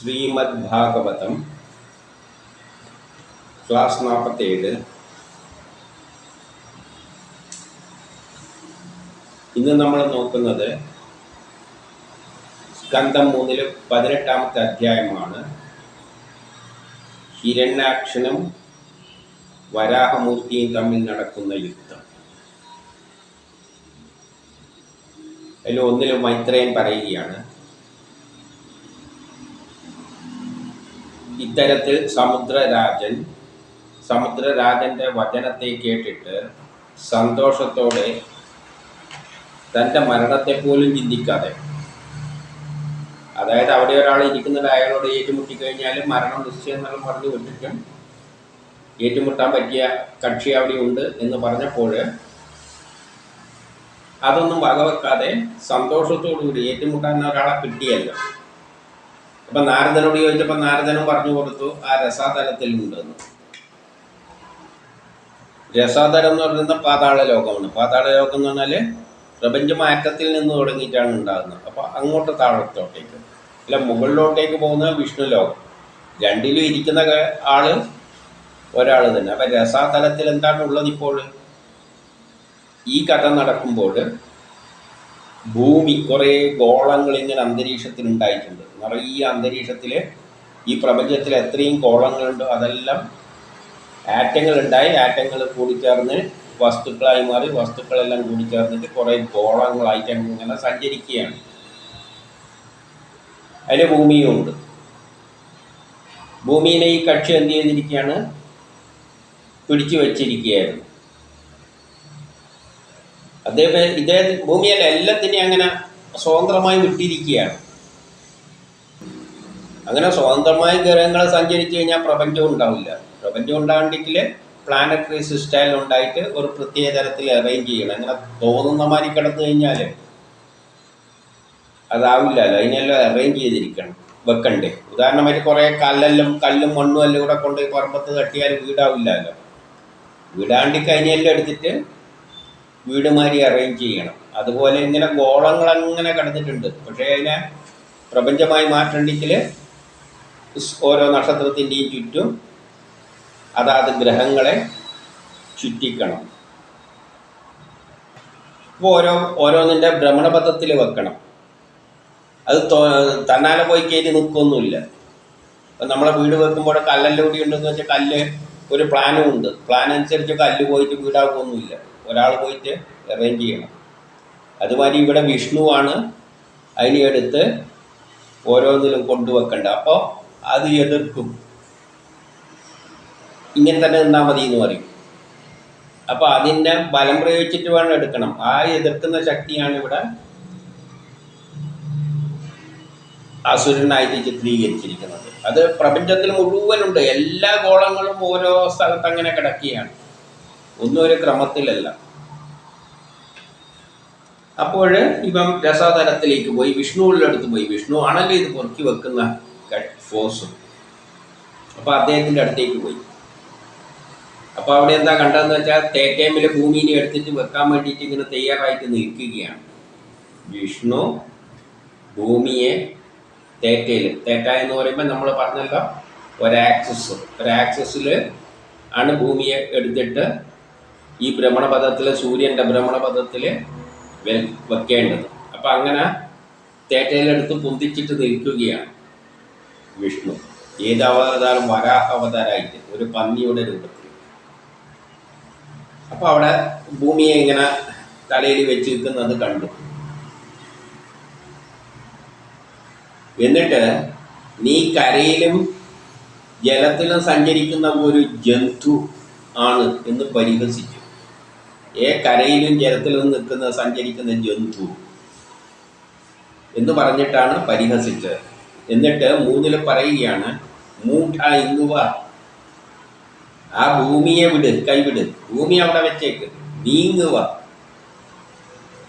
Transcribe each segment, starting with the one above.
Shrimad Bhagavatam class നാൽപ്പത്തേഴ് ഇന്ന് നമ്മൾ നോക്കുന്നത് സ്കന്ധം മൂന്നിൽ പതിനെട്ടാമത്തെ അധ്യായമാണ്. ഹിരണ്യാക്ഷനും വരാഹമൂർത്തിയും തമ്മിൽ നടക്കുന്ന യുദ്ധം. അതിൽ ഒന്നിലും മൈത്രേയൻ പറയുകയാണ് ഇത്തരത്തിൽ സമുദ്രരാജൻ സമുദ്രരാജന്റെ വചനത്തെ കേട്ടിട്ട് സന്തോഷത്തോടെ തന്റെ മരണത്തെ പോലും ചിന്തിക്കാതെ. അതായത് അവിടെ ഒരാൾ ഇരിക്കുന്നത് അയാളോട് ഏറ്റുമുട്ടി കഴിഞ്ഞാൽ മരണം നിശ്ചയം എന്നെല്ലാം പറഞ്ഞു വിട്ടിട്ടും ഏറ്റുമുട്ടാൻ പറ്റിയ കക്ഷി അവിടെ ഉണ്ട് എന്ന് പറഞ്ഞപ്പോൾ അതൊന്നും വകവെക്കാതെ സന്തോഷത്തോടുകൂടി ഏറ്റുമുട്ടാൻ ഒരാളെ കിട്ടിയല്ലോ. അപ്പം നാരദനോട് ചോദിച്ചപ്പോൾ നാരദനും പറഞ്ഞു കൊടുത്തു ആ രസാതലത്തിൽ ഉണ്ടെന്ന് രസാതലം എന്ന് പറയുന്നത് പാതാള ലോകമാണ്. പാതാള ലോകം എന്ന് പറഞ്ഞാൽ പ്രപഞ്ചമാറ്റത്തിൽ നിന്ന് തുടങ്ങിയിട്ടാണ് ഉണ്ടാകുന്നത്. അപ്പോൾ അങ്ങോട്ട് താഴത്തോട്ടേക്ക്. അല്ല മുകളിലോട്ടേക്ക് പോകുന്ന വിഷ്ണു ലോകം. രണ്ടിലും ഇരിക്കുന്ന ആൾ ഒരാൾ തന്നെ. അപ്പം രസാതലത്തിൽ എന്താണ് ഉള്ളത് ഇപ്പോൾ? ഈ കഥ നടക്കുമ്പോൾ ഭൂമി കുറേ ഗോളങ്ങൾ ഇങ്ങനെ അന്തരീക്ഷത്തിൽ ഉണ്ടായിട്ടുണ്ട്. നിറയെ അന്തരീക്ഷത്തിൽ ഈ പ്രപഞ്ചത്തിൽ എത്രയും ഗോളങ്ങളുണ്ടോ അതെല്ലാം ആറ്റങ്ങൾ ഉണ്ടായി. ആറ്റങ്ങൾ കൂടിച്ചേർന്ന് വസ്തുക്കളായി മാറി. വസ്തുക്കളെല്ലാം കൂടിച്ചേർന്നിട്ട് കുറേ ഗോളങ്ങളായിട്ട് ഇങ്ങനെ സഞ്ചരിക്കുകയാണ്. അതിൽ ഭൂമിയും ഉണ്ട്. ഭൂമിയിലെ ഈ കക്ഷി എന്ത് ചെയ്തിരിക്കുകയാണ്? പിടിച്ചു വച്ചിരിക്കുകയായിരുന്നു. അദ്ദേഹം ഇതേ ഭൂമിയല്ല എല്ലാത്തിനെയും അങ്ങനെ സ്വതന്ത്രമായി വിട്ടിരിക്കുകയാണ്. അങ്ങനെ സ്വതന്ത്രമായി ഗ്രഹങ്ങൾ സഞ്ചരിച്ചു കഴിഞ്ഞാൽ പ്രപഞ്ചം ഉണ്ടാവില്ല. പ്രപഞ്ചം ഉണ്ടാകണ്ടെങ്കിൽ പ്ലാനറ്ററി സിസ്റ്റൈൽ ഉണ്ടായിട്ട് ഒരു പ്രത്യേക തരത്തിൽ അറേഞ്ച് ചെയ്യണം. അങ്ങനെ തോന്നുന്ന മാതിരി കിടന്നു കഴിഞ്ഞാൽ അതാവില്ലല്ലോ. അതിനെല്ലാം അറേഞ്ച് ചെയ്തിരിക്കണം. വെക്കണ്ടേ. ഉദാഹരണമായിട്ട് കുറേ കല്ലെല്ലാം കല്ലും മണ്ണും എല്ലാം കൂടെ കൊണ്ടുപോയി പറമ്പത്ത് തട്ടിയാൽ വീടാവില്ലല്ലോ. വീടാണ്ടി കഴിഞ്ഞെല്ലാം എടുത്തിട്ട് വീട് മാതിരി അറേഞ്ച് ചെയ്യണം. അതുപോലെ ഇങ്ങനെ ഗോളങ്ങൾ അങ്ങനെ കിടന്നിട്ടുണ്ട്. പക്ഷേ അതിനെ പ്രപഞ്ചമായി മാറ്റണ്ടെങ്കിൽ ഓരോ നക്ഷത്രത്തിന്റെയും ചുറ്റും അതാത് ഗ്രഹങ്ങളെ ചുറ്റിക്കണം. ഇപ്പോൾ ഓരോ ഓരോന്നിന്റെ ഭ്രമണപഥത്തിൽ വെക്കണം. അത് തന്നാലെ പോയി കയറ്റി നിൽക്കൊന്നുമില്ല ഇപ്പം നമ്മളെ വീട് വെക്കുമ്പോൾ കല്ലെല്ലാം കൂടി ഉണ്ടെന്ന് വെച്ചാൽ കല്ല് ഒരു പ്ലാനും ഉണ്ട്. പ്ലാൻ അനുസരിച്ച് കല്ല് പോയിട്ട് വീടാക്കൊന്നുമില്ല ഒരാൾ പോയിട്ട് അറേഞ്ച് ചെയ്യണം. അതുമാതിരി ഇവിടെ വിഷ്ണുവാണ് അതിനെ എടുത്ത് ഓരോന്നിലും കൊണ്ടുവെക്കേണ്ടത് അപ്പോൾ അത് എതിർക്കും. ഇങ്ങനെ തന്നെ നിന്നാൽ മതി എന്ന് പറയും. അപ്പോൾ അതിന്റെ ബലം പ്രയോഗിച്ചിട്ട് വേണം എടുക്കണം. ആ എതിർക്കുന്ന ശക്തിയാണ് ഇവിടെ അസുരനായിട്ട് ചിത്രീകരിച്ചിരിക്കുന്നത്. അത് പ്രപഞ്ചത്തിൽ മുഴുവനുണ്ട്. എല്ലാ ഗോളങ്ങളും ഓരോ സ്ഥലത്ത് അങ്ങനെ കിടക്കുകയാണ്. ഒന്നും ഒരു ക്രമത്തിലല്ല. അപ്പോൾ ഇവൻ രസതലത്തിലേക്ക് പോയി. വിഷ്ണുവിന്റെ അടുത്ത് പോയി. വിഷ്ണു ആണല്ലോ ഇത് പൊറുക്കി വെക്കുന്ന ഫോഴ്സും അപ്പോൾ അദ്ദേഹത്തിന്റെ അടുത്തേക്ക് പോയി. അപ്പോൾ അവിടെ എന്താ കണ്ടതെന്ന് വെച്ചാൽ തേറ്റേമിലെ ഭൂമിനെ എടുത്തിട്ട് വെക്കാൻ വേണ്ടിയിട്ട് ഇങ്ങനെ തയ്യാറായിട്ട് നിൽക്കുകയാണ്. വിഷ്ണു ഭൂമിയെ തേറ്റയിൽ തേറ്റ എന്ന് പറയുമ്പോൾ നമ്മൾ പറഞ്ഞല്ലോ ഒരാക്സസ്. ഒരാക്സസിൽ ആണ് ഭൂമിയെ എടുത്തിട്ട് ഈ ഭ്രമണപഥത്തിൽ സൂര്യന്റെ ഭ്രമണപഥത്തിൽ വെക്കേണ്ടത്. അപ്പം അങ്ങനെ തേറ്റയിലെടുത്ത് പൊന്തിച്ചിട്ട് നിൽക്കുകയാണ് വിഷ്ണു. ഏത് അവതാരം വരാഹ അവതാരമായിട്ട് ഒരു പന്നിയുടെ രൂപത്തിൽ. അപ്പോൾ അവിടെ ഭൂമിയെ ഇങ്ങനെ തലയിൽ വെച്ച് നിൽക്കുന്നത് കണ്ടു. എന്നിട്ട് നീ കരയിലും ജലത്തിലും സഞ്ചരിക്കുന്ന ഒരു ജന്തു ആണ് എന്ന് പരിഹസിച്ചു. ഏ കരയിലും ജലത്തിലും നിൽക്കുന്ന സഞ്ചരിക്കുന്ന ജന്തു എന്ന് പറഞ്ഞിട്ടാണ് പരിഹസിച്ചത്. എന്നിട്ട് മൂന്നിൽ പറയുകയാണ് മൂട്ട ഇങ്ങുവ ആ ഭൂമിയെ വിട് കൈവിട്. ഭൂമി അവിടെ വെച്ചേക്ക്. നീങ്ങുക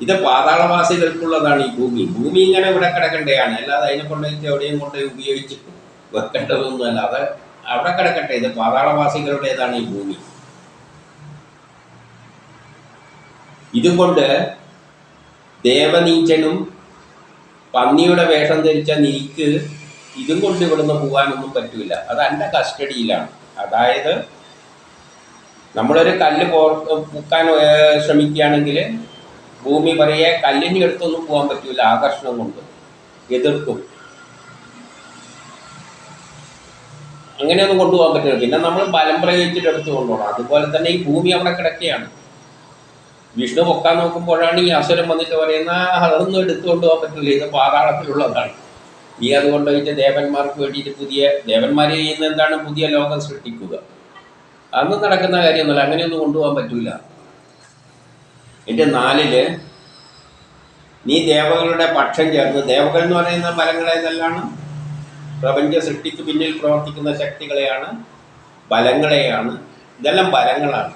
ഇത് പാതാളവാസികൾക്കുള്ളതാണ് ഈ ഭൂമി. ഭൂമി ഇങ്ങനെ ഇവിടെ കിടക്കേണ്ടതാണ്. അല്ലാതെ അതിനെ കൊണ്ടുപോയിട്ട് എവിടെയും കൊണ്ടുപോയി ഉപയോഗിച്ച് വെക്കേണ്ടതൊന്നും അല്ല അത് അവിടെ കിടക്കട്ടെ. ഇത് പാതാളവാസികളുടേതാണ് ഈ ഭൂമി. ഇതുകൊണ്ട് ദേവനീച്ചനും പന്നിയുടെ വേഷം ധരിച്ച നീക്ക് ഇതും കൊണ്ട് ഇവിടുന്ന് പോകാനൊന്നും പറ്റൂല. അത് എന്റെ കസ്റ്റഡിയിലാണ്. അതായത് നമ്മളൊരു കല്ല് പൊക്കാൻ ശ്രമിക്കുകയാണെങ്കിൽ ഭൂമി പറയെ കല്ലിന്റെ അടുത്തൊന്നും പോകാൻ പറ്റൂല ആകർഷണം കൊണ്ട്. എതിർക്കും. അങ്ങനെയൊന്നും കൊണ്ടുപോകാൻ പറ്റില്ല പിന്നെ നമ്മൾ ബലം പ്രയോഗിച്ചിട്ട് എടുത്തു കൊണ്ടുപോകണം. അതുപോലെ തന്നെ ഈ ഭൂമി അവിടെ കിടക്കുകയാണ്. വിഷ്ണു പൊക്കാൻ നോക്കുമ്പോഴാണ് ഈ അസുരം വന്നിട്ട് പറയുന്ന അതൊന്നും എടുത്തുകൊണ്ട് പോകാൻ പറ്റില്ല ഇത് പാതാളത്തിലുള്ളതാണ് നീ അതുകൊണ്ട് കൊണ്ടുപോയിട്ട് ദേവന്മാർക്ക് വേണ്ടിയിട്ട് പുതിയ ദേവന്മാർ ചെയ്യുന്ന എന്താണ്? പുതിയ ലോകം സൃഷ്ടിക്കുക. അന്ന് നടക്കുന്ന കാര്യമൊന്നുമല്ല അങ്ങനെയൊന്നും കൊണ്ടുപോകാൻ പറ്റൂല. എന്റെ നാലിൽ നീ ദേവകളുടെ പക്ഷം ചേർന്ന് ദേവകൾ എന്ന് പറയുന്ന ഫലങ്ങളെ നല്ലാണ് പ്രപഞ്ച സൃഷ്ടിക്ക് പിന്നിൽ പ്രവർത്തിക്കുന്ന ശക്തികളെയാണ് ബലങ്ങളെയാണ് ഇതെല്ലാം ബലങ്ങളാണ്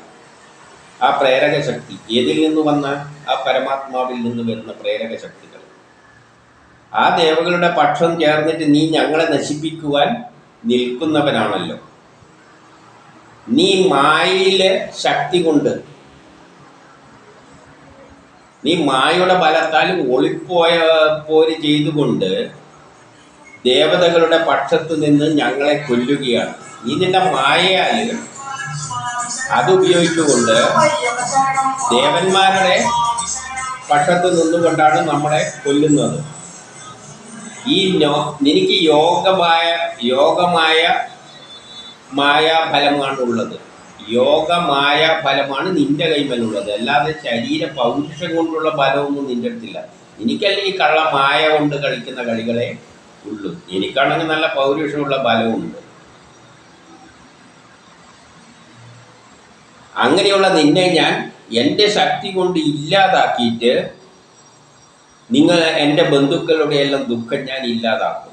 ആ പ്രേരക ശക്തി ഏതിൽ നിന്ന് വന്ന ആ പരമാത്മാവിൽ നിന്ന് വരുന്ന പ്രേരക ശക്തികൾ? ആ ദേവകളുടെ പക്ഷം ചേർന്നിട്ട് നീ ഞങ്ങളെ നശിപ്പിക്കുവാൻ നിൽക്കുന്നവനാണല്ലോ. നീ മായയിലെ ശക്തി കൊണ്ട് നീ മായയുടെ ബലത്താൽ ഒളിപ്പോയ പോര് ചെയ്തുകൊണ്ട് ദേവതകളുടെ പക്ഷത്ത് നിന്ന് ഞങ്ങളെ കൊല്ലുകയാണ്. നീ നിന്റെ മായയാൽ അത് ഉപയോഗിച്ചുകൊണ്ട് ദേവന്മാരുടെ പക്ഷത്ത് നിന്നുകൊണ്ടാണ് നമ്മളെ കൊല്ലുന്നത്. ഈ എനിക്ക് യോഗമായ യോഗമായ മായാഫലമാണ് ഉള്ളത്. യോഗമായ ഫലമാണ് നിന്റെ കൈമലുള്ളത് അല്ലാതെ ശരീര പൗരുഷം കൊണ്ടുള്ള ഫലമൊന്നും നിന്റെ അടുത്തില്ല. എനിക്കല്ല ഈ കള്ള മായ കൊണ്ട് കളിക്കുന്ന കളികളെ ഉള്ളൂ. എനിക്കാണെങ്കിൽ നല്ല പൗരുഷമുള്ള ഫലമുണ്ട്. അങ്ങനെയുള്ള നിന്നെ ഞാൻ എന്റെ ശക്തി കൊണ്ട് ഇല്ലാതാക്കിയിട്ട് നിങ്ങൾ എന്റെ ബന്ധുക്കളുടെ എല്ലാം ദുഃഖം ഞാൻ ഇല്ലാതാക്കും.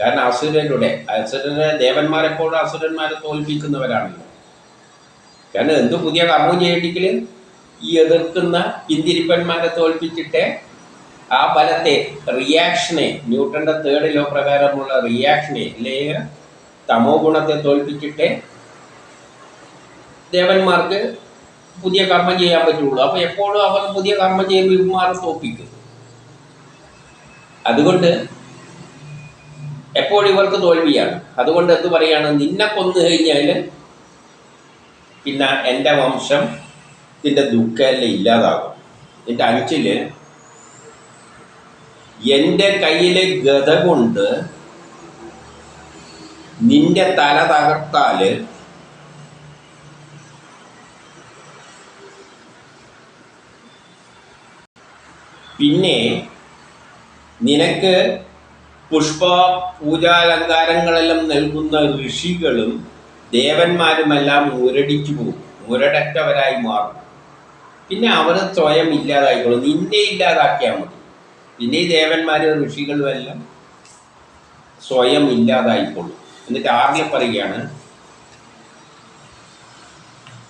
കാരണം അസുരരുടെ അസുരരെ ദേവന്മാരെപ്പോഴും അസുരന്മാരെ തോൽപ്പിക്കുന്നവരാണല്ലോ. കാരണം എന്ത് പുതിയ കർമ്മം ചെയ്യണമെങ്കിൽ ഈ എതിർക്കുന്ന പിന്തിരിപ്പന്മാരെ തോൽപ്പിച്ചിട്ട് ആ ഫലത്തെ റിയാക്ഷനെ ന്യൂട്ടന്റെ തേർഡ് ലോ പ്രകാരമുള്ള റിയാക്ഷനെ അല്ലെങ്കിൽ തമോ ഗുണത്തെ തോൽപ്പിച്ചിട്ട് ദേവന്മാർക്ക് പുതിയ കർമ്മം ചെയ്യാൻ പറ്റുള്ളൂ. അപ്പോൾ എപ്പോഴും അവർ പുതിയ കർമ്മം ചെയ്യുമ്പോൾ ഇവന്മാരെ തോപ്പിക്കും അതുകൊണ്ട് എപ്പോഴും ഇവർക്ക് തോൽവിയാണ്. അതുകൊണ്ട് എന്ത് പറയാണ്? നിന്നെ കൊന്നു കഴിഞ്ഞാൽ പിന്നെ എന്റെ വംശം ഇതിന്റെ ദുഃഖമെല്ലാം ഇല്ലാതാകും. എന്റെ അഞ്ചിൽ എന്റെ കയ്യിലെ ഗത കൊണ്ട് നിന്റെ തല തകർത്താൽ പിന്നെ നിനക്ക് പുഷ്പ പൂജാലങ്കാരങ്ങളെല്ലാം നൽകുന്ന ഋഷികളും ദേവന്മാരുമെല്ലാം മുരടിച്ചു പോകും. മുരടറ്റവരായി മാറും. പിന്നെ അവർ സ്വയം ഇല്ലാതായിക്കോളും. നിന്നെ ഇല്ലാതാക്കിയാൽ മതി. പിന്നെ ഈ ദേവന്മാരും ഋഷികളും എല്ലാം സ്വയം ഇല്ലാതായിക്കോളും. എന്നിട്ട് ആർഗ്യ പറയുകയാണ്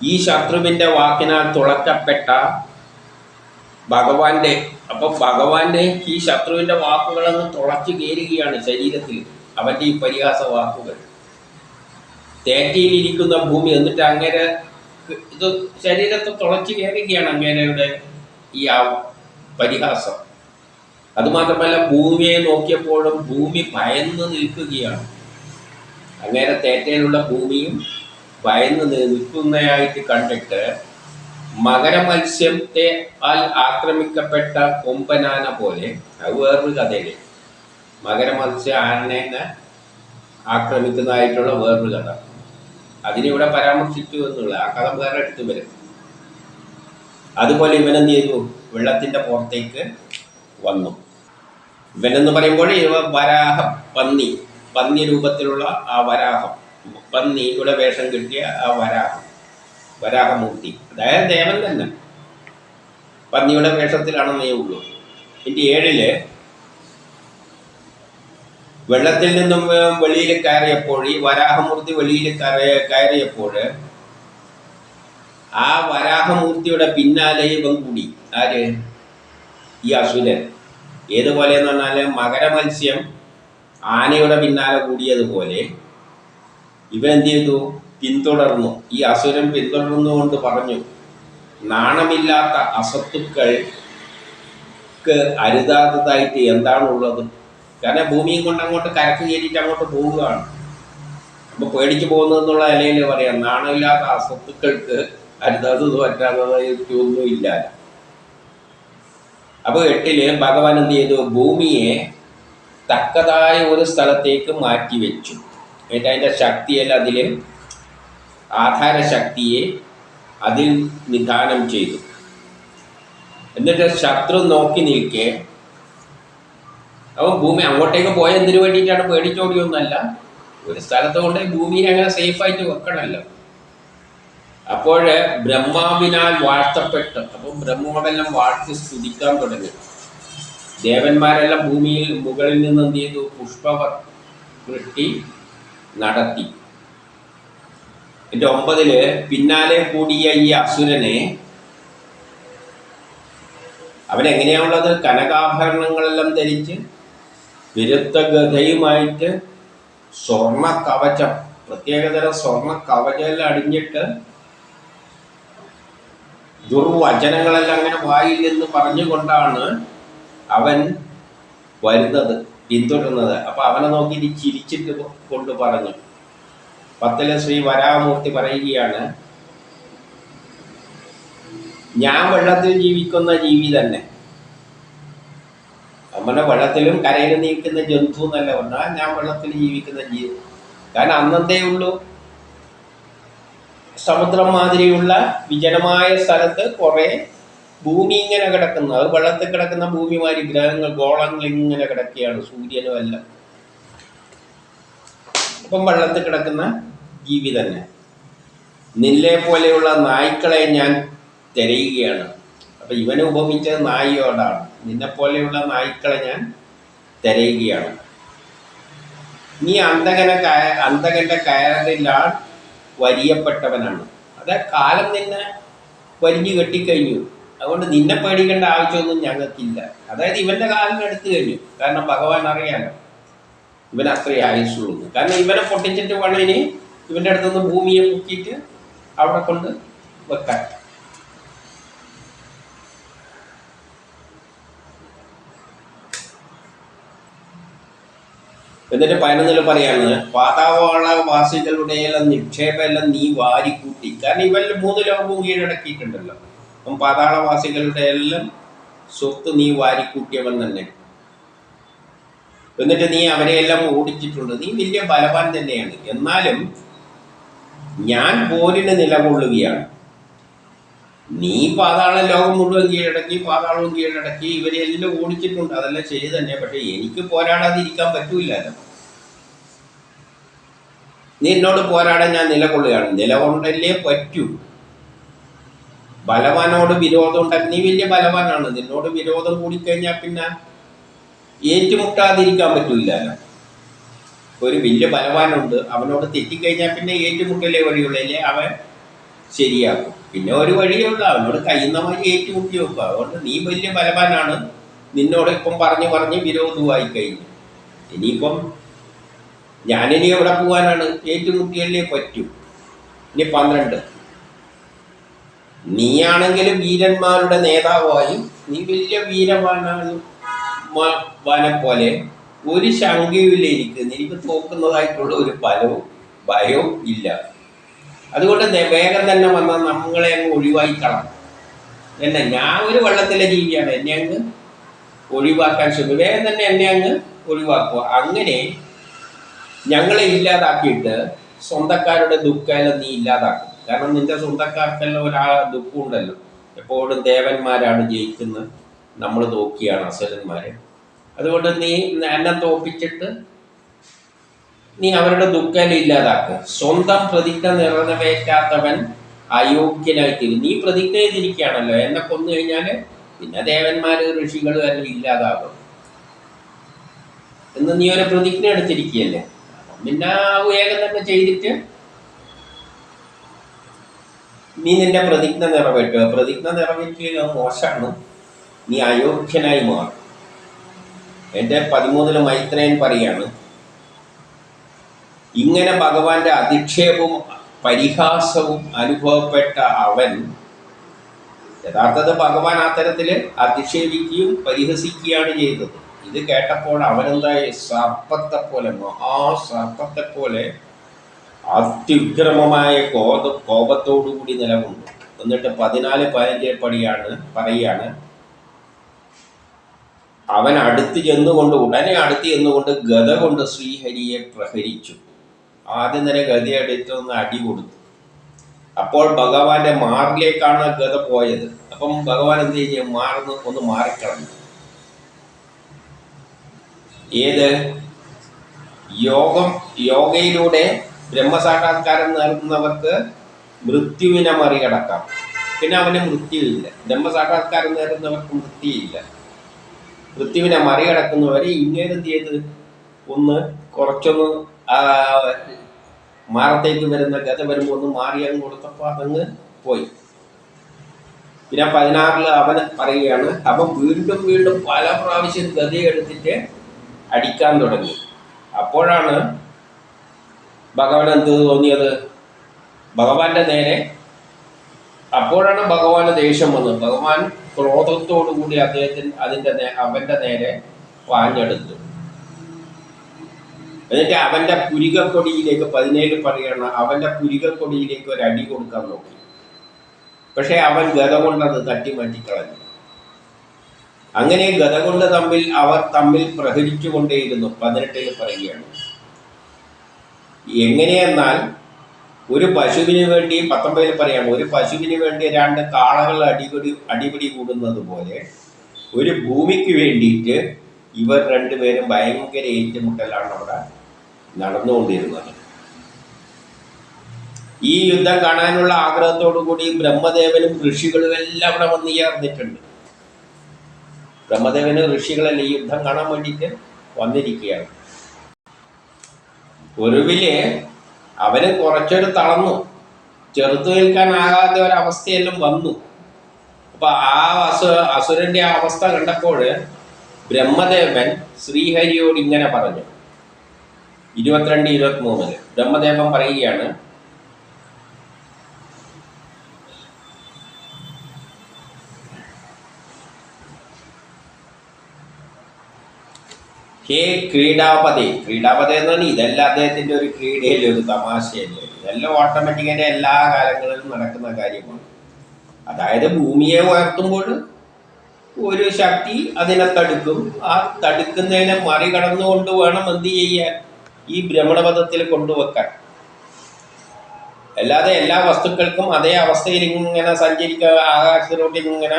ഈ ശത്രുവിന്റെ വാക്കിനാൽ തുളക്കപ്പെട്ട ഭഗവാന്റെ അപ്പൊ ഭഗവാന്റെ ഈ ശത്രുവിന്റെ വാക്കുകളെന്ന് തുളച്ചു കയറുകയാണ് ശരീരത്തിൽ. അവന്റെ ഈ പരിഹാസ വാക്കുകൾ. തേറ്റയിലിരിക്കുന്ന ഭൂമി എന്നിട്ട് അങ്ങനെ ഇത് ശരീരത്തെ തുളച്ചു കയറുകയാണ് അങ്ങനെയുടെ ഈ ആ പരിഹാസം. അതുമാത്രമല്ല ഭൂമിയെ നോക്കിയപ്പോഴും ഭൂമി ഭയന്ന് നിൽക്കുകയാണ്. അങ്ങനെ തേറ്റയിലുള്ള ഭൂമിയും ഭയന്ന് നിൽക്കുന്നതായിട്ട് കണ്ടിട്ട് മകരമത്സ്യത്തെ ആൽ ആക്രമിക്കപ്പെട്ട കൊമ്പനാന പോലെ അത് വേറൊരു കഥയില്ലേ? മകരമത്സ്യ ആനനെ ആക്രമിക്കുന്നതായിട്ടുള്ള വേറൊരു കഥ. അതിനിവിടെ പരാമർശിച്ചു എന്നുള്ള ആ കഥ വേറെ എടുത്തു വരും. അതുപോലെ ഇവനെന്ത് ചെയ്തു? വെള്ളത്തിന്റെ പുറത്തേക്ക് വന്നു. ഇവനെന്ന് പറയുമ്പോൾ ഇവ വരാഹ പന്നി പന്നി രൂപത്തിലുള്ള ആ വരാഹം. പന്നിയുടെ വേഷം കിട്ടിയ ആ വരാഹം. വരാഹമൂർത്തി. അതായത് ദേവൻ തന്നെ. പന്നിയുടെ വേഷത്തിലാണെന്നേ ഉള്ളൂ. എന്റെ ഏഴിൽ വെള്ളത്തിൽ നിന്നും വെളിയിൽ കയറിയപ്പോൾ ഈ വരാഹമൂർത്തി വെളിയിൽ കയറിയ കയറിയപ്പോൾ ആ വരാഹമൂർത്തിയുടെ പിന്നാലെ ഇവൻ കൂടി ആര്? ഈ അസുരൻ. ഏതുപോലെ എന്ന് പറഞ്ഞാൽ മകരമത്സ്യം ആനയുടെ പിന്നാലെ കൂടിയതുപോലെ ഇവൻ എന്ത് ചെയ്തു? പിന്തുടർന്നു. ഈ അസുരൻ പിന്തുടർന്നുകൊണ്ട് പറഞ്ഞു നാണമില്ലാത്ത അസത്തുക്കൾക്ക് അരുതാത്തതായിട്ട് എന്താണുള്ളത്? കാരണം ഭൂമിയും കൊണ്ട് അങ്ങോട്ട് കരക്ക് കയറ്റിയിട്ട് അങ്ങോട്ട് പോവുകയാണ്. അപ്പോൾ പേടിച്ച് പോകുന്നതെന്നുള്ള നിലയിൽ പറയാം നാണമില്ലാത്ത അസത്തുക്കൾക്ക് അരുതാത് പറ്റാത്തതായിട്ടൊന്നും ഇല്ല അപ്പോൾ എട്ടിൽ ഭഗവാൻ എന്ത് ചെയ്തു? ഭൂമിയെ തക്കതായ ഒരു സ്ഥലത്തേക്ക് മാറ്റി വെച്ചു എന്നിട്ട് അതിന്റെ ശക്തിയെല്ലാം അതിൽ ആധാര ശക്തിയെ അതിൽ നിധാനം ചെയ്തു. എന്നിട്ട് ശത്രു നോക്കി നിൽക്കെ. അവൻ ഭൂമി അങ്ങോട്ടേക്ക് പോയ എന്തിനു വേണ്ടിയിട്ടാണ് പേടിച്ചോടിയൊന്നല്ല ഒരു സ്ഥലത്ത് കൊണ്ട് ഭൂമിയെ അങ്ങനെ സേഫായിട്ട് വെക്കണമല്ലോ. അപ്പോൾ ബ്രഹ്മാവിനാൽ വാഴ്ത്തപ്പെട്ട് അപ്പം ബ്രഹ്മാവെല്ലാം വാഴ്ത്തി സ്തുതിക്കാൻ തുടങ്ങി. ദേവന്മാരെല്ലാം ഭൂമിയിൽ മുകളിൽ നിന്ന് എന്ത് ചെയ്തു? പുഷ്പവൃഷ്ടി നടത്തി. എന്റെ ഒമ്പതിൽ പിന്നാലെ കൂടിയ ഈ അസുരനെ അവനെങ്ങനെയാണുള്ളത്? കനകാഭരണങ്ങളെല്ലാം ധരിച്ച് വിരുദ്ധ ഗതയുമായിട്ട് സ്വർണ കവചം പ്രത്യേകതരം സ്വർണ കവചമെല്ലാം അടിഞ്ഞിട്ട് ദുർവചനങ്ങളെല്ലാം അങ്ങനെ വായിൽ നിന്ന് പറഞ്ഞുകൊണ്ടാണ് അവൻ വരുന്നത് പിന്തുടരുന്നത്. അപ്പൊ അവനെ നോക്കി ചിരിച്ചിട്ട് കൊണ്ട് പറഞ്ഞു. പത്തിലെ ശ്രീ വരാമൂർത്തി പറയുകയാണ് ഞാൻ വെള്ളത്തിൽ ജീവിക്കുന്ന ജീവി തന്നെ. നമ്മുടെ വെള്ളത്തിലും കരയിൽ നീക്കുന്ന ജന്തു എന്നല്ല പറഞ്ഞാൽ ഞാൻ വെള്ളത്തിൽ ജീവിക്കുന്ന ജീവി കാരണം അന്നത്തേ ഉള്ളൂ. സമുദ്രം മാതിരിയുള്ള വിജനമായ സ്ഥലത്ത് കുറെ ഭൂമി ഇങ്ങനെ കിടക്കുന്നു. വെള്ളത്തിൽ കിടക്കുന്ന ഭൂമിമാരി ഗ്രഹങ്ങൾ ഗോളങ്ങൾ ഇങ്ങനെ കിടക്കുകയാണ്. സൂര്യനും എല്ലാം. അപ്പം വെള്ളത്തിൽ കിടക്കുന്ന ജീവി തന്നെ. നിന്നെ പോലെയുള്ള നായ്ക്കളെ ഞാൻ തിരയുകയാണ്. അപ്പൊ ഇവനെ ഉപമിച്ചത് നായിയോടാണ് നിന്നെ പോലെയുള്ള നായ്ക്കളെ ഞാൻ തിരയുകയാണ്. നീ അന്തകനെ കയ അന്തകന്റെ കയറിലാൾ വരിയപ്പെട്ടവനാണ്. അത് കാലം നിന്നെ വരിഞ്ഞു കെട്ടിക്കഴിഞ്ഞു. അതുകൊണ്ട് നിന്നെ പേടിക്കേണ്ട ആവശ്യമൊന്നും ഞങ്ങൾക്കില്ല. അതായത് ഇവന്റെ കാലിന് എടുത്തു കഴിഞ്ഞു. കാരണം ഭഗവാൻ അറിയാലോ. ഇവൻ അത്രയും ആയുസുള്ളൂ കാരണം ഇവനെ പൊട്ടിച്ചിട്ട് വേണം ഇനി ഇവന്റെ അടുത്തുനിന്ന് ഭൂമിയെ മുക്കിയിട്ട് അവിടെ കൊണ്ട് വെക്കാൻ. എന്നിട്ട് പതിനൊന്നിൽ പറയാണ് പാതാളവാസികളുടെ എല്ലാം നിക്ഷേപമെല്ലാം നീ വാരിക്കൂട്ടി. കാരണം ഇവരിൽ മൂന്ന് ലോകവും കീഴടക്കിയിട്ടുണ്ടല്ലോ. അപ്പം പാതാളവാസികളുടെ എല്ലാം സ്വത്ത് നീ വാരിക്കൂട്ടിയവൻ തന്നെ. എന്നിട്ട് നീ അവരെയെല്ലാം ഓടിച്ചിട്ടുണ്ട്. നീ വലിയ ബലവാൻ തന്നെയാണ്. എന്നാലും ഞാൻ പോരിന് നിലകൊള്ളുകയാണ്. നീ പാതാള ലോകം മുഴുവൻ കീഴടക്കി പാതാളവും കീഴടക്കി ഇവരെ എല്ലാം ഓടിച്ചിട്ടുണ്ട്. അതെല്ലാം ശരി തന്നെ. പക്ഷെ എനിക്ക് പോരാടാതിരിക്കാൻ പറ്റൂലല്ലോ നീ എന്നോട് പോരാടാൻ ഞാൻ നിലകൊള്ളുകയാണ്. നിലകൊണ്ടല്ലേ പറ്റൂ. ബലവാനോട് വിരോധം ഉണ്ടാക്കി നീ വലിയ ബലവാനാണ്. നിന്നോട് വിരോധം കൂടിക്കഴിഞ്ഞാൽ പിന്നെ ഏറ്റുമുട്ടാതിരിക്കാൻ പറ്റില്ല. ഒരു വലിയ ബലവാനുണ്ട്. അവനോട് തെറ്റിക്കഴിഞ്ഞാൽ പിന്നെ ഏറ്റുമുട്ടലേ വഴിയുള്ളല്ലേ അവൻ ശരിയാക്കും. പിന്നെ ഒരു വഴിയുള്ള അവനോട് കഴിയുന്ന മാതിരി ഏറ്റുമുട്ടി നോക്കുക അതുകൊണ്ട് നീ വലിയ ബലവാനാണ്. നിന്നോട് ഇപ്പം പറഞ്ഞു പറഞ്ഞ് വിരോധമായി കഴിഞ്ഞു. ഇനിയിപ്പം ഞാനിനി എവിടെ പോകാനാണ്? ഏറ്റുമുട്ടിയല്ലേ പറ്റൂ. ഇനി പന്ത്രണ്ട്. നീയാണെങ്കിലും വീരന്മാരുടെ നേതാവായും. നീ വലിയ വീരവാനാണ്. വാനെ പോലെ ഒരു ശങ്കയുമില്ല എനിക്ക്. എനിക്ക് തോക്കുന്നതായിട്ടുള്ള ഒരു ഫലവും ഭയവും ഇല്ല. അതുകൊണ്ട് വേഗം തന്നെ വന്ന നമ്മളെ അങ്ങ് ഒഴിവായിക്കളാം എന്നെ ഞാൻ ഒരു വെള്ളത്തിലെ ജീവിയാണ്. എന്നെ അങ്ങ് ഒഴിവാക്കാൻ ശ്രമിക്കും. വേഗം തന്നെ എന്നെ അങ്ങ് ഒഴിവാക്കുക. അങ്ങനെ ഞങ്ങളെ ഇല്ലാതാക്കിയിട്ട് സ്വന്തക്കാരുടെ ദുഃഖമെല്ലാം നീ ഇല്ലാതാക്കും. കാരണം നിന്റെ സ്വന്തക്കാർക്കെല്ലാം ഒരാ ദുഃഖമുണ്ടല്ലോ. എപ്പോഴും ദേവന്മാരാണ് ജയിക്കുന്നത്. നമ്മൾ നോക്കിയാണ് അസുരന്മാരെ അതുകൊണ്ട് നീ എന്നെ തോപ്പിച്ചിട്ട് നീ അവരുടെ ദുഃഖം ഇല്ലാതാക്കുക സ്വന്തം പ്രതിജ്ഞ നിറവേറ്റാത്തവൻ അയോഗ്യനായിത്തീരും. നീ പ്രതിജ്ഞ ചെയ്തിരിക്കുകയാണല്ലോ. എന്നെ കൊന്നു കഴിഞ്ഞാൽ പിന്നെ ദേവന്മാര് ഋഷികൾ എല്ലാം ഇല്ലാതാകും. എന്ന് നീ ഒരു പ്രതിജ്ഞ എടുത്തിരിക്കുകയല്ലേ? പിന്നെ പിന്നെ വേഗം തന്നെ ചെയ്തിട്ട് നീ നിന്റെ പ്രതിജ്ഞ നിറവേറ്റുക. പ്രതിജ്ഞ നിറവേറ്റുക മോശമാണ്. നീ അയോഗ്യനായി മാറും എന്റെ പതിമൂന്നിൽ മൈത്രേയൻ പറയാണ് ഇങ്ങനെ ഭഗവാന്റെ അധിക്ഷേപവും പരിഹാസവും അനുഭവപ്പെട്ട അവൻ യഥാർത്ഥത്തിൽ ഭഗവാൻ അത്തരത്തിൽ അധിക്ഷേപിക്കുകയും പരിഹസിക്കുകയാണ് ചെയ്തത്. ഇത് കേട്ടപ്പോൾ അവനെന്തായി? സർപ്പത്തെ പോലെ മഹാസർപ്പത്തെ പോലെ അത്യുഗ്രമമായ കോപ കോപത്തോടുകൂടി നിലകൊണ്ടു. എന്നിട്ട് പതിനാല് പതിനഞ്ച് പടിയാണ് പറയാണ് അവൻ അടുത്ത് ചെന്നുകൊണ്ട് ഉടനെ അടുത്ത് ചെന്നുകൊണ്ട് ഗത കൊണ്ട് ശ്രീഹരിയെ പ്രഹരിച്ചു. ആദ്യം തന്നെ ഗതയെടുത്ത് ഒന്ന് അടി കൊടുത്തു. അപ്പോൾ ഭഗവാന്റെ മാറിലേക്കാണ് ഗത പോയത്. അപ്പം ഭഗവാൻ എന്ത് ചെയ്യും മാറുന്നു ഒന്ന് മാറിക്കളഞ്ഞു ഏത്? യോഗം യോഗയിലൂടെ ബ്രഹ്മസാക്ഷാത്കാരം നേടുന്നവർക്ക് മൃത്യുവിനെ മറികടക്കാം. പിന്നെ അവന് മൃത്യുവില്ല. ബ്രഹ്മസാക്ഷാത്കാരം നേടുന്നവർക്ക് മൃത്യുവില്ല. മൃത്യുവിനെ മറികടക്കുന്നവരെ ഇങ്ങനെ ചെയ്ത്? ഒന്ന് കുറച്ചൊന്ന് മാറത്തേക്ക് വരുന്ന ഗത വരുമ്പോൾ ഒന്ന് മാറിയങ്ങ് കൊടുത്തപ്പോൾ അതങ്ങ് പോയി. പിന്നെ പതിനാറിൽ അവൻ പറയുകയാണ് അവൻ വീണ്ടും വീണ്ടും പല പ്രാവശ്യം ഗതയെടുത്തിട്ട് അടിക്കാൻ തുടങ്ങി. അപ്പോഴാണ് ഭഗവാൻ എന്ത് തോന്നിയത്? ഭഗവാന്റെ നേരെ. അപ്പോഴാണ് ഭഗവാന് ദേഷ്യം വന്നത്. ഭഗവാൻ ക്രോധത്തോടു കൂടി അദ്ദേഹത്തിന് അതിന്റെ അവന്റെ നേരെ വാഞ്ഞെടുത്തു. എന്നിട്ട് അവന്റെ പുരികക്കൊടിയിലേക്ക് പതിനേഴ് പറയണ അവന്റെ പുരികക്കൊടിയിലേക്ക് ഒരു അടി കൊടുക്കാൻ നോക്കി. പക്ഷെ അവൻ ഗത കൊണ്ടത് തട്ടി മാറ്റിക്കളഞ്ഞു. അങ്ങനെ ഗത കൊണ്ട് തമ്മിൽ അവർ തമ്മിൽ പ്രഹരിച്ചു കൊണ്ടേയിരുന്നു പതിനെട്ടിൽ പറയുകയാണ്. എങ്ങനെയെന്നാൽ ഒരു പശുവിന് വേണ്ടി പത്തൊമ്പതിൽ പറയാം ഒരു പശുവിന് വേണ്ടി രണ്ട് കാളകൾ അടിപിടി അടിപിടി കൂടുന്നത് പോലെ ഒരു ഭൂമിക്ക് വേണ്ടിയിട്ട് ഇവർ രണ്ടുപേരും ഭയങ്കര ഏറ്റുമുട്ടലാണ് അവിടെ നടന്നുകൊണ്ടിരുന്നത്. ഈ യുദ്ധം കാണാനുള്ള ആഗ്രഹത്തോടു കൂടി ബ്രഹ്മദേവനും ഋഷികളും എല്ലാം അവിടെ വന്ന് ചേർന്നിട്ടുണ്ട്. ബ്രഹ്മദേവന് ഋഷികളല്ല ഈ യുദ്ധം കാണാൻ വേണ്ടിയിട്ട് വന്നിരിക്കുകയാണ്. ഒടുവിൽ അവന് കുറച്ചൊരു തളർന്നു. ചെറുത്തു നിൽക്കാനാകാത്ത ഒരവസ്ഥയെല്ലാം വന്നു. അപ്പൊ ആ അസു അസുരന്റെ ആ അവസ്ഥ കണ്ടപ്പോൾ ബ്രഹ്മദേവൻ ശ്രീഹരിയോട് ഇങ്ങനെ പറഞ്ഞു. ഇരുപത്തിരണ്ട് ഇരുപത്തി മൂന്നിൽ ബ്രഹ്മദേവൻ പറയുകയാണ് ഹേ ക്രീഡാപതി ക്രീഡാപതി എന്ന് പറഞ്ഞാൽ ഇതെല്ലാം അദ്ദേഹത്തിന്റെ ഒരു ക്രീഡയല്ലേ ഒരു തമാശയല്ലേ? ഇതെല്ലാം ഓട്ടോമാറ്റിക്കായിട്ട് എല്ലാ കാലങ്ങളിലും നടക്കുന്ന കാര്യമാണ്. അതായത് ഭൂമിയെ ഉയർത്തുമ്പോൾ ഒരു ശക്തി അതിനെ തടുക്കും. ആ തടുക്കുന്നതിനെ മറികടന്നുകൊണ്ട് വേണം എന്ത് ചെയ്യാൻ? ഈ ഭ്രമണപഥത്തിൽ കൊണ്ടുവെക്കാൻ. അല്ലാതെ എല്ലാ വസ്തുക്കൾക്കും അതേ അവസ്ഥയിൽ ഇങ്ങനെ സഞ്ചരിക്കാൻ ആകാശത്തിലോട്ട് ഇങ്ങനെ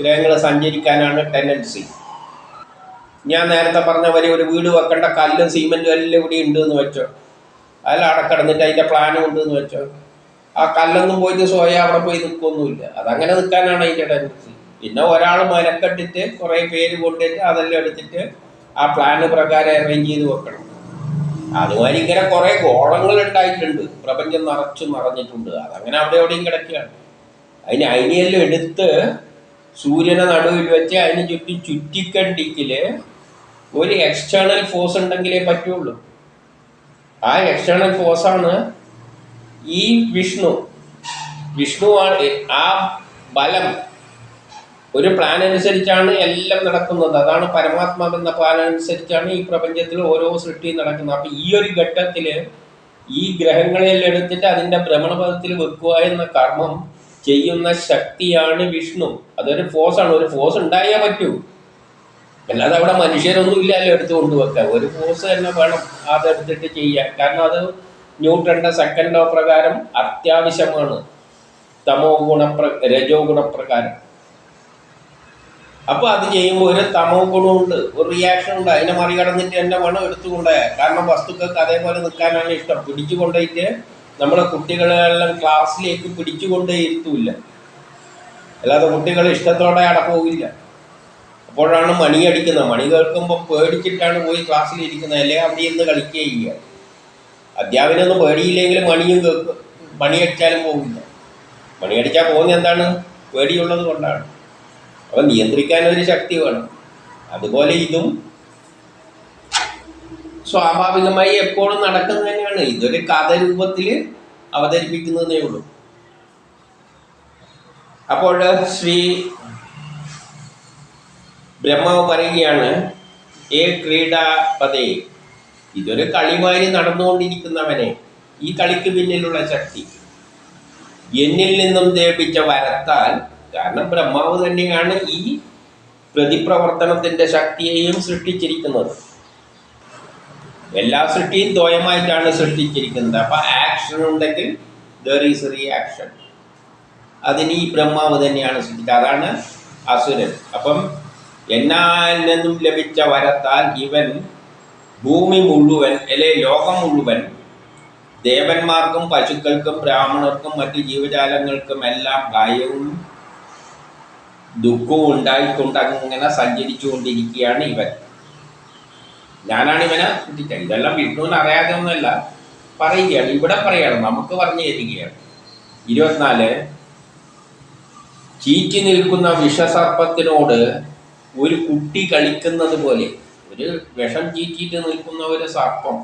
ഗ്രഹങ്ങൾ സഞ്ചരിക്കാനാണ് ടെൻഡൻസി ഞാൻ നേരത്തെ പറഞ്ഞ പോലെ ഒരു വീട് വെക്കേണ്ട കല്ലും സിമെന്റും എല്ലാം ഇവിടെ ഉണ്ട് എന്ന് വെച്ചോ അതിൽ അടക്കടന്നിട്ട് അതിന്റെ പ്ലാനും ഉണ്ട് എന്ന് വെച്ചോ. ആ കല്ലൊന്നും പോയിട്ട് സ്വയം അവിടെ പോയി നിൽക്കൊന്നുമില്ല. അതങ്ങനെ നിൽക്കാനാണ് അതിന്റെ ടെൻഡൻസി പിന്നെ ഒരാൾ മരക്കെട്ടിട്ട് കുറേ പേര് കൊണ്ടിട്ട് അതെല്ലാം എടുത്തിട്ട് ആ പ്ലാന് പ്രകാരം അറേഞ്ച് ചെയ്ത് വെക്കണം. അതുമാതിരി ഇങ്ങനെ കുറേ ഗോളങ്ങൾ ഉണ്ടായിട്ടുണ്ട്. പ്രപഞ്ചം നിറച്ചു നിറഞ്ഞിട്ടുണ്ട്. അതങ്ങനെ അവിടെ എവിടെയും കിടക്കുകയാണ്. അതിന് അതിനെല്ലാം എടുത്ത് സൂര്യനെ നടുവിൽ വെച്ച് അതിന് ചുറ്റും ചുറ്റിക്കണ്ടിക്കിൽ ഒരു എക്സ്റ്റേണൽ ഫോഴ്സ് ഉണ്ടെങ്കിലേ പറ്റുള്ളൂ. ആ എക്സ്റ്റേണൽ ഫോഴ്സ് ആണ് ഈ വിഷ്ണു. വിഷ്ണുവാണ് ആ ബലം. ഒരു പ്ലാൻ അനുസരിച്ചാണ് എല്ലാം നടക്കുന്നത്. അതാണ് പരമാത്മാവ് എന്ന പ്ലാൻ അനുസരിച്ചാണ് ഈ പ്രപഞ്ചത്തിൽ ഓരോ സൃഷ്ടിയും നടക്കുന്നത്. അപ്പൊ ഈ ഒരു ഘട്ടത്തിൽ ഈ ഗ്രഹങ്ങളെല്ലാം എടുത്തിട്ട് അതിന്റെ ഭ്രമണപഥത്തിൽ വെക്കുക എന്ന കർമ്മം ചെയ്യുന്ന ശക്തിയാണ് വിഷ്ണു. അതൊരു ഫോഴ്സ് ആണ്. ഒരു ഫോഴ്സ് ഉണ്ടായേ പറ്റൂ. അല്ലാതെ അവിടെ മനുഷ്യരൊന്നും ഇല്ലല്ലോ എടുത്ത് കൊണ്ടുവെക്കാൻ. ഒരു ഫോഴ്സ് തന്നെ വേണം അതെടുത്തിട്ട് ചെയ്യാൻ. കാരണം അത് ന്യൂട്ടന്റെ സെക്കൻഡ് ലോ പ്രകാരം അത്യാവശ്യമാണ്. തമോ ഗുണപ്ര രജോ ഗുണപ്രകാരം അപ്പൊ അത് ചെയ്യുമ്പോൾ ഒരു തമോ ഗുണമുണ്ട് ഒരു റിയാക്ഷൻ ഉണ്ട്. അതിനെ മറികടന്നിട്ട് തന്നെ വേണം എടുത്തുകൊണ്ട് കാരണം വസ്തുക്കൾക്ക് അതേപോലെ നിൽക്കാനാണ് ഇഷ്ടം. പിടിച്ചു കൊണ്ടുപോയിട്ട് നമ്മളെ കുട്ടികളെല്ലാം ക്ലാസ്സിലേക്ക് പിടിച്ചു കൊണ്ടേ ഇരുത്തൂല്ല. അല്ലാതെ കുട്ടികൾ ഇഷ്ടത്തോടെ അവിടെ അപ്പോഴാണ് മണി അടിക്കുന്നത്. മണി കേൾക്കുമ്പോൾ പേടിച്ചിട്ടാണ് പോയി ക്ലാസ്സിൽ ഇരിക്കുന്നത്. അല്ലെങ്കിൽ അവിടെ ഇരുന്ന് കളിക്കുകയും ചെയ്യുക അധ്യാപനൊന്നും പേടിയില്ലെങ്കിൽ മണിയും കേൾക്കും മണിയടിച്ചാലും പോകില്ല മണിയടിച്ചാൽ പോകുന്നത് എന്താണ്? പേടിയുള്ളത് കൊണ്ടാണ്. അപ്പം നിയന്ത്രിക്കാൻ ഒരു ശക്തി വേണം. അതുപോലെ ഇതും സ്വാഭാവികമായി എപ്പോഴും നടക്കുന്നത് തന്നെയാണ്. ഇതൊരു കഥ രൂപത്തിൽ അവതരിപ്പിക്കുന്നതേ ഉള്ളൂ. അപ്പോൾ ശ്രീ ബ്രഹ്മാവ് പറയുകയാണ് ഏ ക്രീഡാപതേ ഇതൊരു കളിമാരി നടന്നുകൊണ്ടിരിക്കുന്നവനെ ഈ കളിക്ക് പിന്നിലുള്ള ശക്തി. എന്നിൽ നിന്നും ദേപിച്ച വരത്താൽ കാരണം ബ്രഹ്മാവ് തന്നെയാണ് ഈ പ്രതിപ്രവർത്തനത്തിന്റെ ശക്തിയെയും സൃഷ്ടിച്ചിരിക്കുന്നത്. എല്ലാ സൃഷ്ടിയും ദ്വയമായിട്ടാണ് സൃഷ്ടിച്ചിരിക്കുന്നത്. അപ്പൊ ആക്ഷൻ ഉണ്ടെങ്കിൽ ദർ ഈസ് റിയാക്ഷൻ അതിന് ഈ ബ്രഹ്മാവ് തന്നെയാണ് സൃഷ്ടിച്ചത്. അതാണ് അസുരൻ. അപ്പം എന്നാൽ നിന്നും ലഭിച്ച വരത്താൽ ഇവൻ ഭൂമി മുഴുവൻ അല്ലെ ലോകം മുഴുവൻ ദേവന്മാർക്കും പശുക്കൾക്കും ബ്രാഹ്മണർക്കും മറ്റു ജീവജാലങ്ങൾക്കും എല്ലാം ഭയവും ദുഃഖവും ഉണ്ടായിക്കൊണ്ട് അങ്ങനെ സഞ്ചരിച്ചുകൊണ്ടിരിക്കുകയാണ് ഇവൻ. ഞാനാണ് ഇവനെ സൃഷ്ടിച്ചത് ഇതെല്ലാം വിഷ്ണുവിന് അറിയാതെ ഒന്നുമല്ല പറയുകയാണ് ഇവിടെ പറയാണ് നമുക്ക് പറഞ്ഞു തരികയാണ്. ഇരുപത്തിനാല് ചീറ്റി നിൽക്കുന്ന വിഷസർപ്പത്തിനോട് ഒരു കുട്ടി കളിക്കുന്നത് പോലെ ഒരു വിഷം ചീറ്റിയിട്ട് നിൽക്കുന്ന ഒരു സർപ്പം.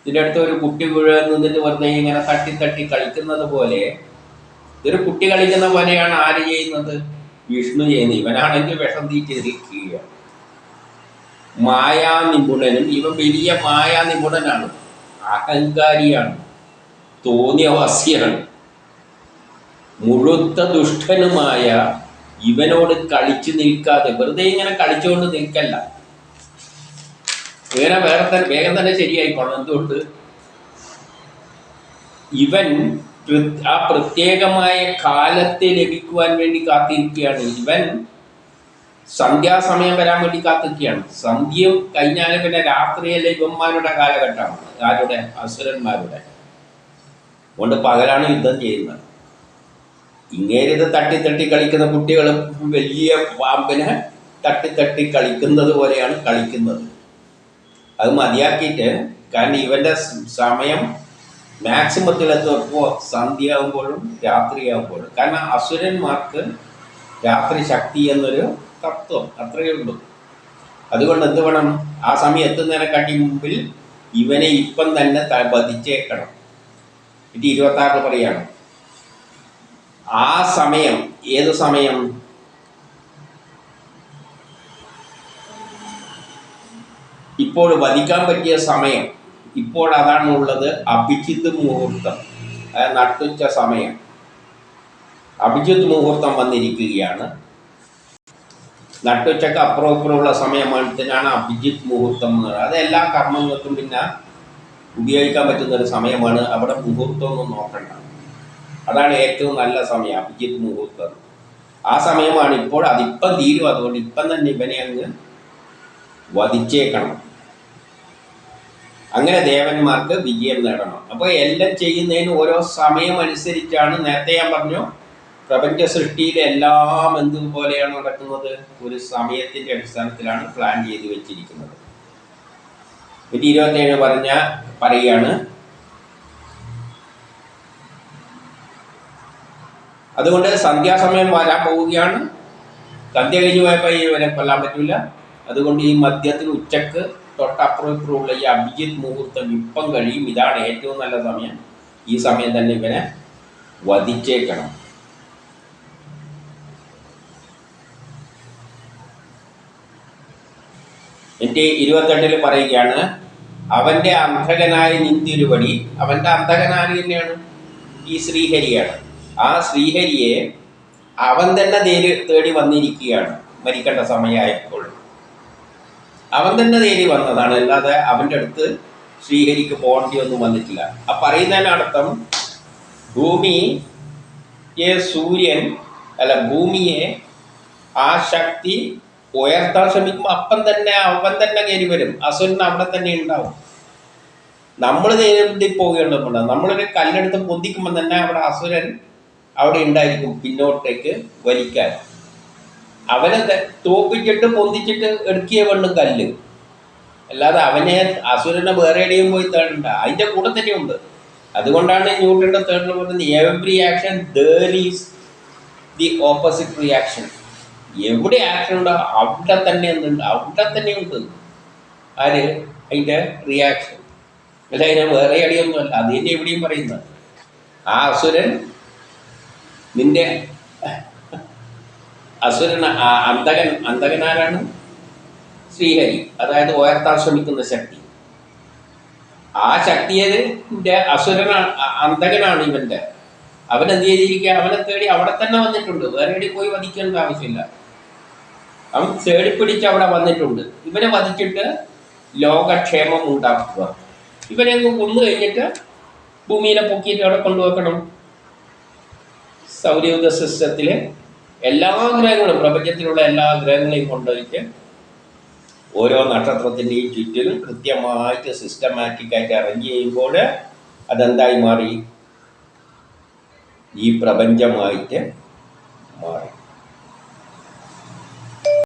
ഇതിന്റെ അടുത്ത് ഒരു കുട്ടി വീഴുന്നതിന് വെറുതെ ഇങ്ങനെ തട്ടി തട്ടി കളിക്കുന്നത് പോലെ ഇതൊരു കുട്ടി കളിക്കുന്ന പോലെയാണ് ആര് ചെയ്യുന്നത്? വിഷ്ണു ചെയ്യുന്നത്. ഇവനാണെങ്കിൽ വിഷം തീറ്റി നിൽക്കുക മായാ നിപുണനും ഇവൻ വലിയ മായാ നിപുണനാണ്. അഹങ്കാരിയാണ്. തോന്നിയവാസിയാണ് മുഴുത്ത ദുഷ്ടനുമായ ഇവനോട് കളിച്ചു നിൽക്കാതെ വെറുതെ ഇങ്ങനെ കളിച്ചുകൊണ്ട് നിൽക്കല്ല. വേറെ വേറെ തന്നെ വേഗം തന്നെ ശരിയായിക്കോണം എന്തുകൊണ്ട്? ഇവൻ ആ പ്രത്യേകമായ കാലത്തെ ലഭിക്കുവാൻ വേണ്ടി കാത്തിരിക്കുകയാണ്. ഇവൻ സന്ധ്യാസമയം വരാൻ വേണ്ടി കാത്തിരിക്കുകയാണ്. സന്ധ്യം കഴിഞ്ഞാൽ പിന്നെ രാത്രിയല്ലേ ഇവന്മാരുടെ കാലഘട്ടമാണ് ആരുടെ? അസുരന്മാരുടെ. അതുകൊണ്ട് പകലാണ് യുദ്ധം ചെയ്യുന്നത്. ഇങ്ങേരിത് തട്ടി തട്ടി കളിക്കുന്ന കുട്ടികൾ വലിയ പാമ്പിനെ തട്ടി തട്ടി കളിക്കുന്നത് പോലെയാണ് കളിക്കുന്നത്. അത് മതിയാക്കിയിട്ട് കാരണം ഇവന്റെ സ് സമയം മാക്സിമത്തിലെത്തുമ്പോൾ സന്ധ്യയാകുമ്പോഴും രാത്രിയാകുമ്പോഴും കാരണം അസുരന്മാർക്ക് രാത്രി ശക്തി എന്നൊരു തത്വം അത്രയേ ഉള്ളൂ. അതുകൊണ്ട് എന്ത് വേണം? ആ സമയം എത്തുന്നതിനെക്കാട്ടി മുമ്പിൽ ഇവനെ ഇപ്പം തന്നെ വധിച്ചേക്കണം. ഇത് ഇരുപത്തി ആറിൽ പറയാണ് ആ സമയം ഏത് സമയം? ഇപ്പോൾ വധിക്കാൻ പറ്റിയ സമയം. ഇപ്പോൾ അതാണ് ഉള്ളത് അഭിജിത്ത് മുഹൂർത്തം. നട്ടുച്ച സമയം. അഭിജിത് മുഹൂർത്തം വന്നിരിക്കുകയാണ്. നട്ടുച്ചക്ക് അപ്പുറം ഇപ്പുറമുള്ള സമയമാണത്തിനാണ് അഭിജിത്ത് മുഹൂർത്തം എന്ന് പറയുന്നത്. എല്ലാ കർമ്മങ്ങൾക്കും പിന്നെ ഉപയോഗിക്കാൻ പറ്റുന്ന ഒരു സമയമാണ്. അവിടെ മുഹൂർത്തം ഒന്നും നോക്കണ്ട. അതാണ് ഏറ്റവും നല്ല സമയം അഭിജിത്ത് മുഹൂർത്തം. ആ സമയമാണ് ഇപ്പോൾ അതിപ്പം തീരും. അതുകൊണ്ട് ഇപ്പം തന്നെ ഇവനെ അങ്ങ് വധിച്ചേക്കണം. അങ്ങനെ ദേവന്മാർക്ക് വിജയം നേടണം. അപ്പോൾ എല്ലാം ചെയ്യുന്നതിന് ഓരോ സമയം അനുസരിച്ചാണ് നേരത്തെ ഞാൻ പറഞ്ഞു പ്രപഞ്ച സൃഷ്ടിയിൽ എല്ലാം എന്തുപോലെയാണ് നടക്കുന്നത്? ഒരു സമയത്തിന്റെ അടിസ്ഥാനത്തിലാണ് പ്ലാൻ ചെയ്ത് വെച്ചിരിക്കുന്നത്. നൂറ്റി ഇരുപത്തേഴ് പറഞ്ഞ പറയുകയാണ് അതുകൊണ്ട് സന്ധ്യാസമയം വരാൻ പോവുകയാണ്. സന്ധ്യ കഴിഞ്ഞ് പോയപ്പോൾ ഇവരെ കൊല്ലാൻ പറ്റില്ല അതുകൊണ്ട് ഈ മദ്യത്തിന് ഉച്ചയ്ക്ക് തൊട്ടപ്പുറം ഈ അഭിജിത്ത് മുഹൂർത്തം ഇപ്പം കഴിയും. ഇതാണ് ഏറ്റവും നല്ല സമയം. ഈ സമയം തന്നെ ഇവനെ വധിച്ചേക്കണം. എന്റെ ഇരുപത്തെട്ടിൽ പറയുകയാണ് അവന്റെ അന്ധകനായ നിന്തിരുവടി അവന്റെ അന്ധകനായ തന്നെയാണ്? ഈ ശ്രീഹരിയാണ്. ആ ശ്രീഹരിയെ അവൻ തന്നെ തേടി തേടി വന്നിരിക്കുകയാണ് മരിക്കേണ്ട സമയമായപ്പോൾ. അവൻ തന്നെ തേടി വന്നതാണ് അല്ലാതെ അവന്റെ അടുത്ത് ശ്രീഹരിക്ക് പോകേണ്ടിയൊന്നും വന്നിട്ടില്ല. ആ പറയുന്നതിനർത്ഥം ഭൂമി സൂര്യൻ അല്ല ഭൂമിയെ ആ ശക്തി ഉയർത്താൻ ശ്രമിക്കുമ്പോൾ അപ്പം തന്നെ അവൻ തന്നെ കയറി വരും. അസുരൻ അവിടെ തന്നെ ഉണ്ടാവും. നമ്മൾ നേരിട്ട് പോകേണ്ടതുണ്ട്. നമ്മളൊരു കല്ലെടുത്ത് പൊന്തിക്കുമ്പോൾ തന്നെ അവിടെ അസുരൻ അവിടെ ഉണ്ടായിരിക്കും പിന്നോട്ടേക്ക് വലിക്കാൻ. അവനെ തോപ്പിച്ചിട്ട് പൊന്തിച്ചിട്ട് എടുക്കിയ വെള്ളം കല്ല്. അല്ലാതെ അവനെ അസുരനെ വേറെ എവിടെയും പോയി തേടണ്ട. അതിന്റെ കൂടെ തന്നെ ഉണ്ട്. അതുകൊണ്ടാണ് ന്യൂട്ടന്റെ തേർഡിൽ പറയുന്നത് every action these the opposite reaction എവിടെ ആക്ഷൻ ഉണ്ടോ അവിടെ തന്നെ എന്തുണ്ട്? അവിടെ തന്നെ ഉണ്ട്. ആര്? അതിന്റെ റിയാക്ഷൻ അല്ല അതിനെ വേറെ അടിയൊന്നുമല്ല അത് തന്നെ എവിടെയും പറയുന്നത്. ആ അസുരൻ നിന്റെ അസുരൻ അന്തകൻ അന്തകനാരാണ് ശ്രീഹരി. അതായത് ഉയർത്താൻ ശ്രമിക്കുന്ന ശക്തി. ആ ശക്തിയുടെ അസുരനാണ് അന്തകനാണ് ഇവന്റെ. അവൻ എന്ത് ചെയ്തിരിക്കുക? അവനെ തേടി അവിടെ തന്നെ വന്നിട്ടുണ്ട്. വേറെ എവിടെ പോയി വധിക്കേണ്ട ആവശ്യമില്ല. അവൻ തേടി പിടിച്ച് അവിടെ വന്നിട്ടുണ്ട്. ഇവനെ വധിച്ചിട്ട് ലോകക്ഷേമം ഉണ്ടാക്കുക. ഇവനെ കൊന്നു കഴിഞ്ഞിട്ട് ഭൂമിയിലെ പൊക്കിയിട്ട് അവിടെ കൊണ്ടുവെക്കണം സൗരയൂഥ സിസ്റ്റത്തിലെ എല്ലാ ഗ്രഹങ്ങളും പ്രപഞ്ചത്തിലുള്ള എല്ലാ ഗ്രഹങ്ങളെയും കൊണ്ടുപോയിട്ട് ഓരോ നക്ഷത്രത്തിന്റെയും ചുറ്റിലും കൃത്യമായിട്ട് സിസ്റ്റമാറ്റിക് ആയിട്ട് അറേഞ്ച് ചെയ്യുമ്പോൾ അതെന്തായി മാറി? ഈ പ്രപഞ്ചമായിട്ട് മാറി.